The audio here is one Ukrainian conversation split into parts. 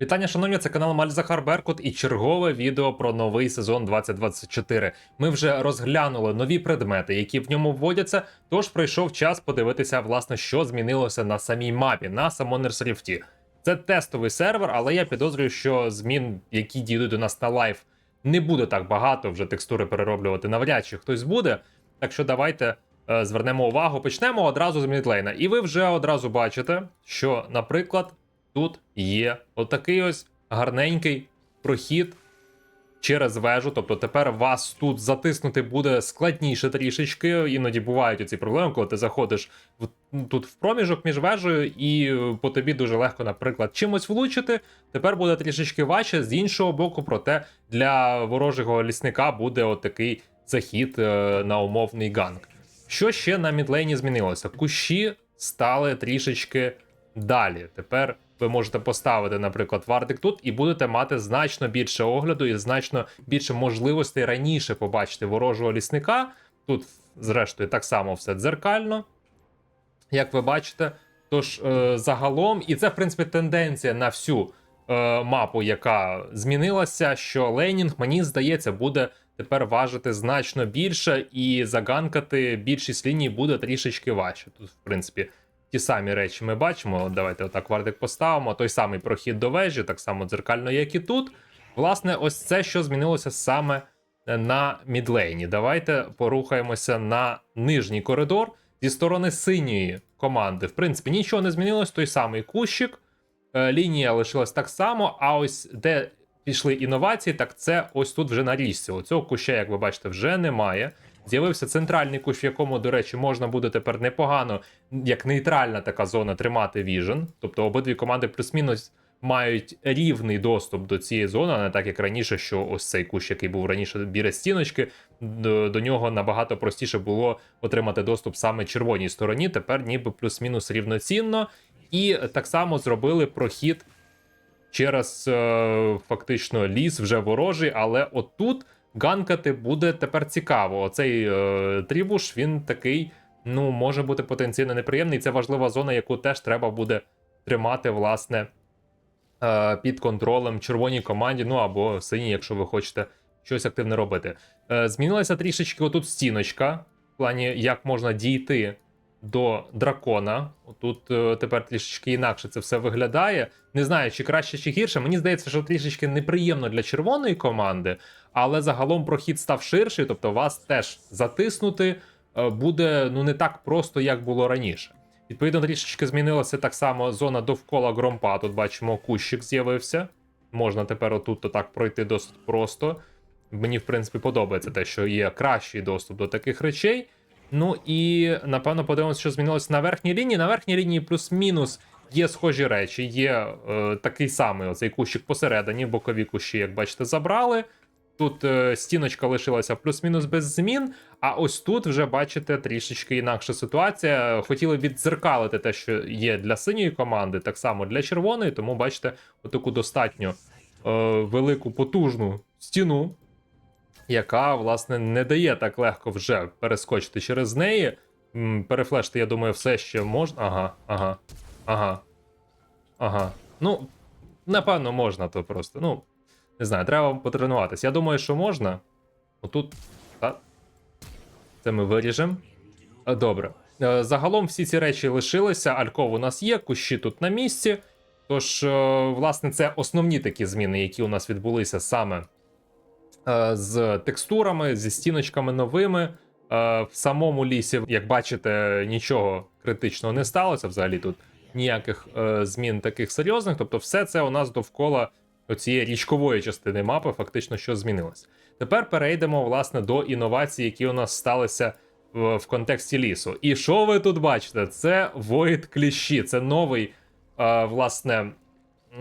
Вітання, шановні, це канал Мальзахар Беркут і чергове відео про новий сезон 2024. Ми вже розглянули нові предмети, які в ньому вводяться. Тож прийшов час подивитися, власне, що змінилося на самій мапі на Summoners Rift. Це тестовий сервер, але я підозрюю, що змін, які дійдуть до нас на лайф, не буде так багато. Вже текстури перероблювати навряд чи хтось буде. Так що давайте е, звернемо увагу. Почнемо одразу з мідлейна. І ви вже одразу бачите, що, наприклад, тут є отакий ось гарненький прохід через вежу. Тобто тепер вас тут затиснути буде складніше трішечки. Іноді бувають оці проблеми, коли ти заходиш в, тут в проміжок між вежею, і е, по тобі дуже легко, наприклад, чимось влучити. Тепер буде трішечки важче. З іншого боку, проте для ворожого лісника буде отакий захід е, на умовний ганг. Що ще на мідлейні змінилося? Кущі стали трішечки далі. Тепер ви можете поставити, наприклад, вардик тут, і будете мати значно більше огляду і значно більше можливостей раніше побачити ворожого лісника. Тут, зрештою, так само все дзеркально, як ви бачите. Тож, е, загалом, і це, в принципі, тенденція на всю е, мапу, яка змінилася, що Ленінг, мені здається, буде тепер важити значно більше, і заганкати більшість ліній буде трішечки важче. Тут, в принципі, ті самі речі ми бачимо. Давайте отак вардик поставимо. Той самий прохід до вежі, так само дзеркально, як і тут. Власне, ось це, що змінилося саме на мідлейні. Давайте порухаємося на нижній коридор зі сторони синьої команди. В принципі, нічого не змінилось, той самий кущик. Е, Лінія лишилась так само, а ось де пішли інновації, так це ось тут вже на річці. Оцього куща, як ви бачите, вже немає. З'явився центральний кущ, в якому, до речі, можна буде тепер непогано, як нейтральна така зона, тримати віжен. Тобто обидві команди плюс-мінус мають рівний доступ до цієї зони, а не так як раніше, що ось цей кущ, який був раніше біля стіночки, до, до нього набагато простіше було отримати доступ саме червоній стороні. Тепер ніби плюс-мінус рівноцінно. І так само зробили прохід через е, фактично ліс вже ворожий, але отут ганкати буде тепер цікаво. Оцей е, трібуш він такий, ну, може бути потенційно неприємний. Це важлива зона, яку теж треба буде тримати, власне, е, під контролем червоній команді, ну або синій, якщо ви хочете щось активне робити. Е, змінилася трішечки отут стіночка, в плані, як можна дійти до дракона. Тут е, тепер трішечки інакше це все виглядає. Не знаю, чи краще, чи гірше. Мені здається, що трішечки неприємно для червоної команди, але загалом прохід став ширший, тобто вас теж затиснути е, буде ну не так просто, як було раніше. Відповідно, трішечки змінилася так само зона довкола громпа. Тут бачимо, кущик з'явився. Можна тепер отут так пройти досить просто. Мені, в принципі, подобається те, що є кращий доступ до таких речей. Ну і напевно подивимося, що змінилося на верхній лінії. На верхній лінії плюс-мінус є схожі речі. Є е, такий самий оцей кущик посередині, бокові кущі, як бачите, забрали. Тут е, стіночка лишилася плюс-мінус без змін. А ось тут вже бачите трішечки інакша ситуація. Хотіли віддзеркалити те, що є для синьої команди, так само для червоної. Тому бачите, отаку достатньо е, велику потужну стіну яка, власне, не дає так легко вже перескочити через неї. Перефлешти, я думаю, все ще можна. Ага, ага, ага. Ага. Ну, напевно, можна то просто. Ну, не знаю, треба потренуватись. Я думаю, що можна. Отут. Так. Це ми виріжемо. Добре. Е, Загалом всі ці речі лишилися. Альков у нас є, кущі тут на місці. Тож, е, власне, це основні такі зміни, які у нас відбулися саме з текстурами, зі стіночками новими. Е, В самому лісі, як бачите, нічого критичного не сталося. Взагалі тут ніяких е, змін таких серйозних. Тобто, все це у нас довкола цієї річкової частини мапи, фактично, що змінилось. Тепер перейдемо власне до інновацій, які у нас сталися в, в контексті лісу. І що ви тут бачите? Це Void кліщі, це новий, е, власне.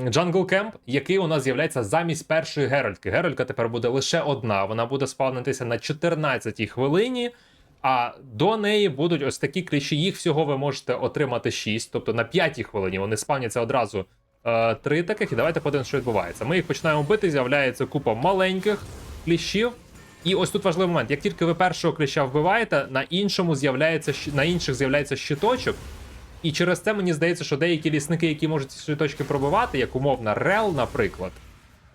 Джангл Кемп, який у нас з'являється замість першої Геральтки. Геральтка тепер буде лише одна. Вона буде спавнитися на 14-й хвилині. А до неї будуть ось такі кліщі. Їх всього ви можете отримати 6. Тобто на 5-й хвилині вони спавняться одразу е, три таких. І давайте подивимося, що відбувається. Ми їх починаємо бити, з'являється купа маленьких кліщів. І ось тут важливий момент: як тільки ви першого кліща вбиваєте, на іншому з'являється на інших з'являється щиточок. І через це мені здається, що деякі лісники, які можуть ці точки пробивати, як умовна Рел, наприклад,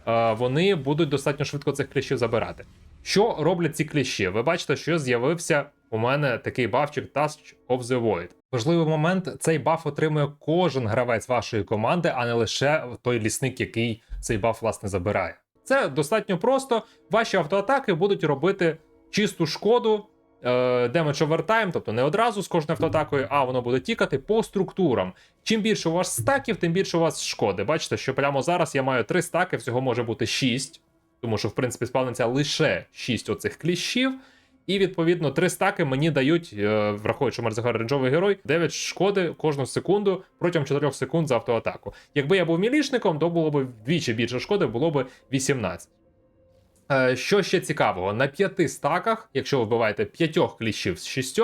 е, вони будуть достатньо швидко цих кліщів забирати. Що роблять ці кліщі? Ви бачите, що з'явився у мене такий бафчик Touch of the Void. Важливий момент: цей баф отримує кожен гравець вашої команди, а не лише той лісник, який цей баф власне забирає. Це достатньо просто. Ваші автоатаки будуть робити чисту шкоду. Е, Damage овертайм, тобто не одразу з кожною автоатакою, а воно буде тікати по структурам. Чим більше у вас стаків, тим більше у вас шкоди. Бачите, що прямо зараз я маю 3 стаки, всього може бути 6, тому що, в принципі, спавниться лише 6 оцих кліщів. І відповідно 3 стаки мені дають, е, враховуючи, Мерзагар рейнджовий герой, 9 шкоди кожну секунду протягом 4 секунд за автоатаку. Якби я був мілішником, то було б вдвічі більше шкоди, було б 18. Е, Що ще цікавого, на 5 стаках, якщо ви вбиваєте 5 кліщів з 6,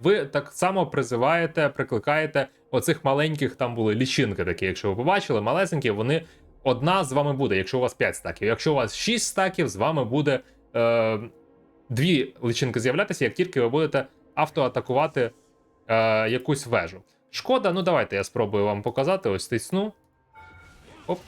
ви так само призиваєте, прикликаєте оцих маленьких, там були лічинки такі, якщо ви побачили, малесенькі, вони одна з вами буде, якщо у вас 5 стаків. Якщо у вас 6 стаків, з вами буде е, дві личинки з'являтися, як тільки ви будете автоатакувати е, якусь вежу. Шкода, ну давайте я спробую вам показати. Ось тисну. Оп.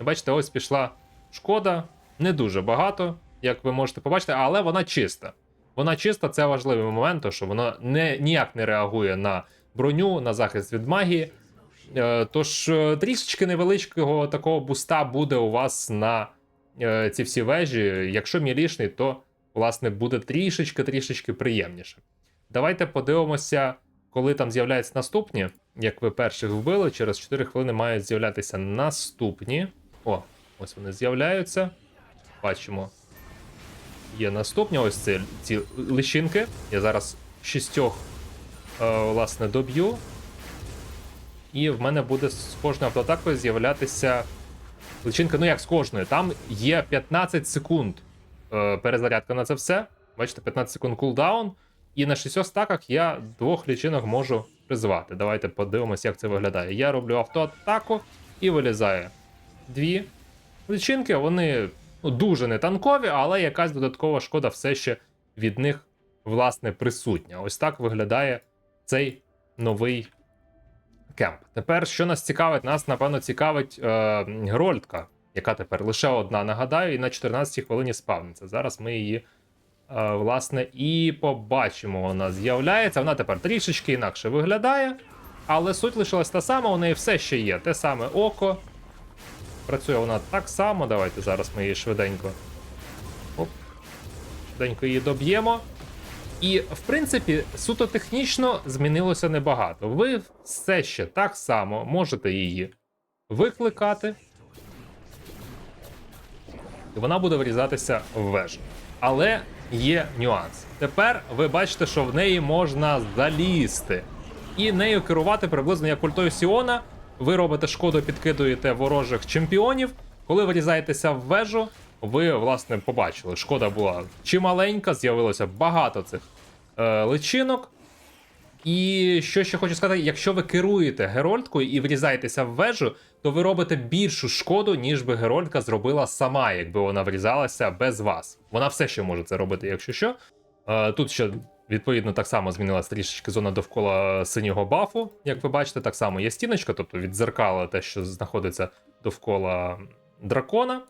Бачите, ось пішла шкода. Не дуже багато, як ви можете побачити, але вона чиста. Вона чиста, це важливий момент, що вона не, ніяк не реагує на броню, на захист від магії. Е, Тож е, трішечки невеличкого такого буста буде у вас на е, ці всі вежі. Якщо мілішний, то власне буде трішечки-трішечки приємніше. Давайте подивимося, коли там з'являються наступні. Як ви перших вбили, через 4 хвилини мають з'являтися наступні. О, ось вони з'являються. Бачимо. Є наступні ось ці, ці личинки. Я зараз шістьох е, власне доб'ю. І в мене буде з кожною автоатакою з'являтися личинка. Ну як з кожною. Там є 15 секунд е, перезарядка на це все. Бачите, 15 секунд кулдаун. І на 6 стаках я двох лічинок можу призвати. Давайте подивимося, як це виглядає. Я роблю автоатаку і вилізає дві личинки. Вони ну, дуже не танкові, але якась додаткова шкода все ще від них власне присутня. Ось так виглядає цей новий кемп. Тепер, що нас цікавить, нас напевно цікавить е, Герольдка, яка тепер лише одна, нагадаю, і на 14-й хвилині спавниться. Зараз ми її. е, Власне, і побачимо, вона з'являється. Вона тепер трішечки інакше виглядає, але суть лишилась та сама, у неї все ще є. Те саме око. Працює вона так само. Давайте зараз ми її швиденько. Оп. Швиденько її доб'ємо. І, в принципі, суто технічно змінилося небагато. Ви все ще так само можете її викликати. І вона буде врізатися в вежу. Але є нюанс. Тепер ви бачите, що в неї можна залізти. І нею керувати приблизно як ультою Сіона. Ви робите шкоду, підкидуєте ворожих чемпіонів. Коли врізаєтеся в вежу, ви, власне, побачили, шкода була чималенька, з'явилося багато цих е, личинок. І що ще хочу сказати, якщо ви керуєте Герольдкою і врізаєтеся в вежу, то ви робите більшу шкоду, ніж би Герольдка зробила сама, якби вона врізалася без вас. Вона все ще може це робити, якщо що. Е, тут ще відповідно так само змінилася трішечки зона довкола синього бафу. Як ви бачите, так само є стіночка, тобто відзеркала те, що знаходиться довкола дракона.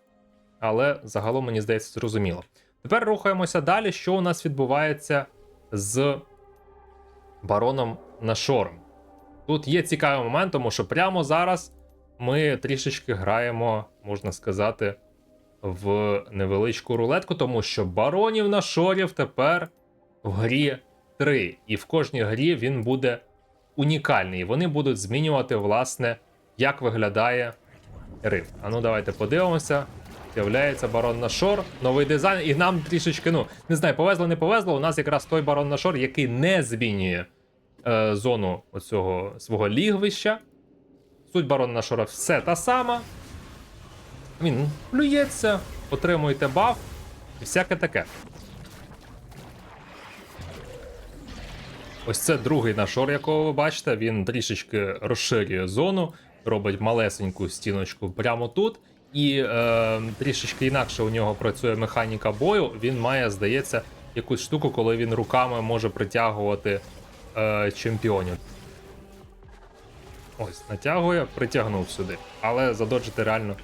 Але загалом мені здається зрозуміло. Тепер рухаємося далі. Що у нас відбувається з бароном Нашором? Тут є цікавий момент, тому що прямо зараз ми трішечки граємо, можна сказати, в невеличку рулетку, тому що баронів Нашорів тепер в грі 3. І в кожній грі він буде унікальний. Вони будуть змінювати, власне, як виглядає рифт. А ну давайте подивимося. З'являється барон Нашор, новий дизайн, і нам трішечки, ну, не знаю, повезло, не повезло. У нас якраз той барон Нашор, який не змінює е, зону оцього свого лігвища. Суть барона Нашора все та сама. Він плюється, отримуєте баф і всяке таке. Ось це другий нашор, якого ви бачите. Він трішечки розширює зону, робить малесеньку стіночку прямо тут. І е, трішечки інакше у нього працює механіка бою. Він має, здається, якусь штуку, коли він руками може притягувати е, чемпіонів. Ось, натягує, притягнув сюди. Але задоджити реально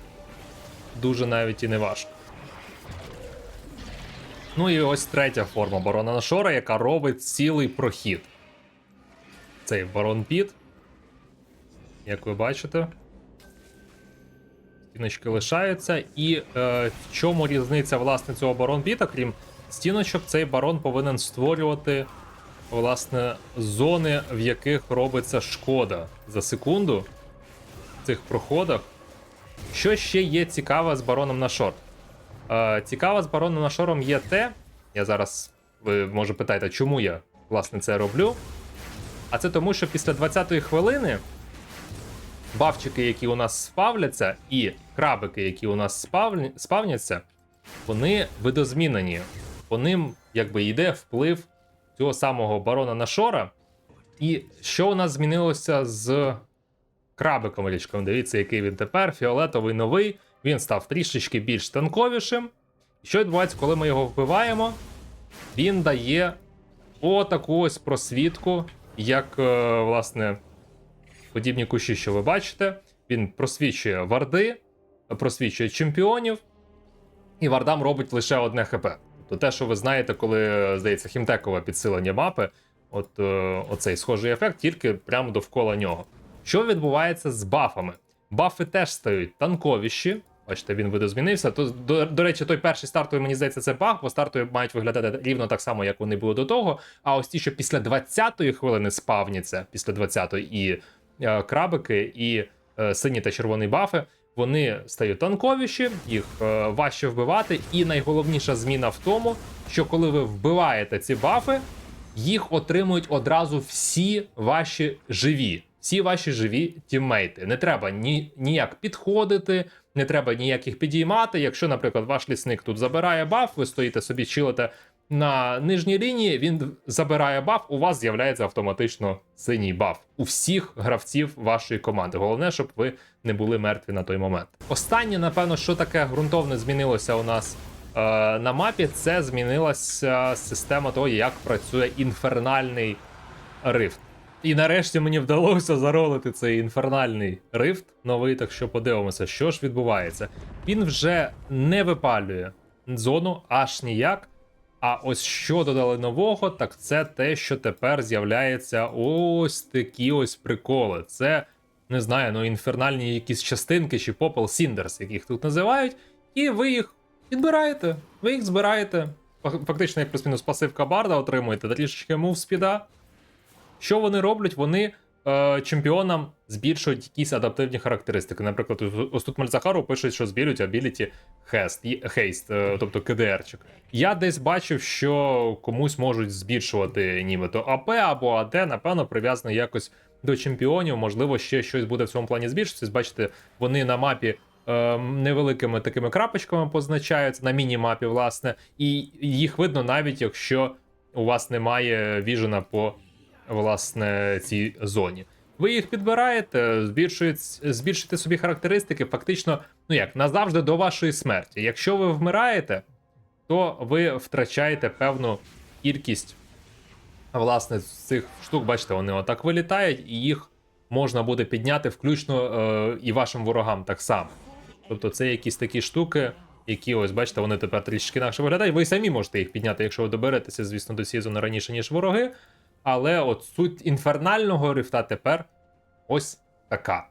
дуже навіть і не важко. Ну і ось третя форма барона Нашора, яка робить цілий прохід. Цей барон Піт. Як ви бачите. Стіночки лишаються. І е, в чому різниця власне цього барон Піта, крім стіночок, цей барон повинен створювати власне зони, в яких робиться шкода за секунду в цих проходах. Що ще є цікаве з бароном на шорт? Е, цікаве з бароном на шором є те. Я зараз ви може питаєте, чому я власне це роблю. А це тому, що після 20-ї хвилини бафчики, які у нас спавляться, і крабики, які у нас спавняться, вони видозмінені. По ним якби йде вплив цього самого барона Нашора. І що у нас змінилося з крабиком річком? Дивіться, який він тепер. Фіолетовий новий. Він став трішечки більш танковішим. І що відбувається, коли ми його вбиваємо? Він дає отаку ось просвітку, як, е, власне, подібні кущі, що ви бачите. Він просвічує варди, просвічує чемпіонів, і вардам робить лише одне ХП. Тобто те, що ви знаєте, коли здається хімтекове підсилення мапи, от е, оцей схожий ефект, тільки прямо довкола нього. Що відбувається з бафами? Бафи теж стають танковіші. Бачите, він видозмінився. То, до, до речі, той перший стартовий, мені здається, це баг, бо стартові мають виглядати рівно так само, як вони були до того. А ось ті, що після 20-ї хвилини спавняться, після 20-ї і е, крабики, і е, сині та червоні бафи, вони стають танковіші, їх е, важче вбивати. І найголовніша зміна в тому, що коли ви вбиваєте ці бафи, їх отримують одразу всі ваші живі. Всі ваші живі тіммейти. Не треба ні, ніяк підходити, не треба ніяких підіймати. Якщо, наприклад, ваш лісник тут забирає баф, ви стоїте собі, чилите на нижній лінії, він забирає баф, у вас з'являється автоматично синій баф у всіх гравців вашої команди. Головне, щоб ви не були мертві на той момент. Останнє, напевно, що таке ґрунтовне змінилося у нас е, на мапі, це змінилася система того, як працює інфернальний рифт. І нарешті мені вдалося заролити цей інфернальний рифт новий, так що подивимося, що ж відбувається. Він вже не випалює зону аж ніяк. А ось що додали нового, так це те, що тепер з'являється ось такі ось приколи. Це не знаю, ну інфернальні якісь частинки чи попел Сіндерс, яких тут називають, і ви їх підбираєте, ви їх збираєте. Фактично, як плюс-мінус пасивка барда отримуєте, трішечки мув спіда. Що вони роблять? Вони е, чемпіонам збільшують якісь адаптивні характеристики. Наприклад, ось- тут Мальзахару пишуть, що збільшують ability haste, і- haste, е, тобто КДРчик. Я десь бачив, що комусь можуть збільшувати нібито АП або АД, напевно, прив'язано якось до чемпіонів. Можливо, ще щось буде в цьому плані збільшитись. Бачите, вони на мапі. е, Невеликими такими крапочками позначаються на міні-мапі, власне, і їх видно навіть якщо у вас немає віжена по власне цій зоні. Ви їх підбираєте, збільшуєте, собі характеристики, фактично, ну як назавжди до вашої смерті. Якщо ви вмираєте, то ви втрачаєте певну кількість власне цих штук. Бачите, вони отак вилітають, і їх можна буде підняти включно е, і вашим ворогам так само. Тобто, це якісь такі штуки, які ось бачите, вони тепер трішки інакше виглядають. Ви самі можете їх підняти, якщо ви доберетеся, звісно, до цієї зони раніше, ніж вороги. Але от суть інфернального рифта тепер ось така.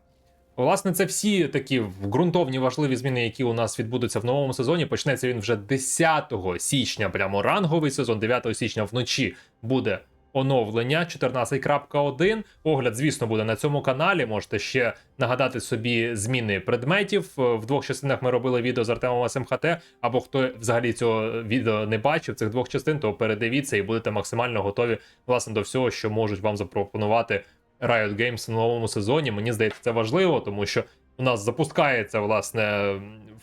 Власне, це всі такі ґрунтовні важливі зміни, які у нас відбудуться в новому сезоні. Почнеться він вже 10 січня, прямо ранговий сезон, 9 січня вночі буде оновлення 14.1. Огляд, звісно, буде на цьому каналі. Можете ще нагадати собі зміни предметів. В двох частинах ми робили відео з Артемом СМХТ. Або хто взагалі цього відео не бачив, цих двох частин, то передивіться і будете максимально готові власне до всього, що можуть вам запропонувати Riot Games в новому сезоні. Мені здається, це важливо, тому що у нас запускається власне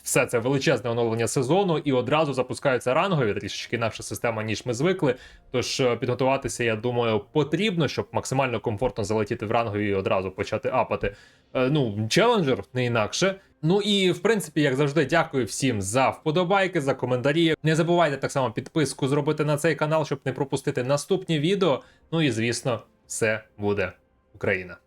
все це величезне оновлення сезону, і одразу запускаються рангові, трішечки інакша система, ніж ми звикли. Тож е, підготуватися, я думаю, потрібно, щоб максимально комфортно залетіти в рангові і одразу почати апати. Е, Ну, челенджер, не інакше. Ну і в принципі, як завжди, дякую всім за вподобайки, за коментарі. Не забувайте так само підписку зробити на цей канал, щоб не пропустити наступні відео. Ну і звісно, все буде Україна.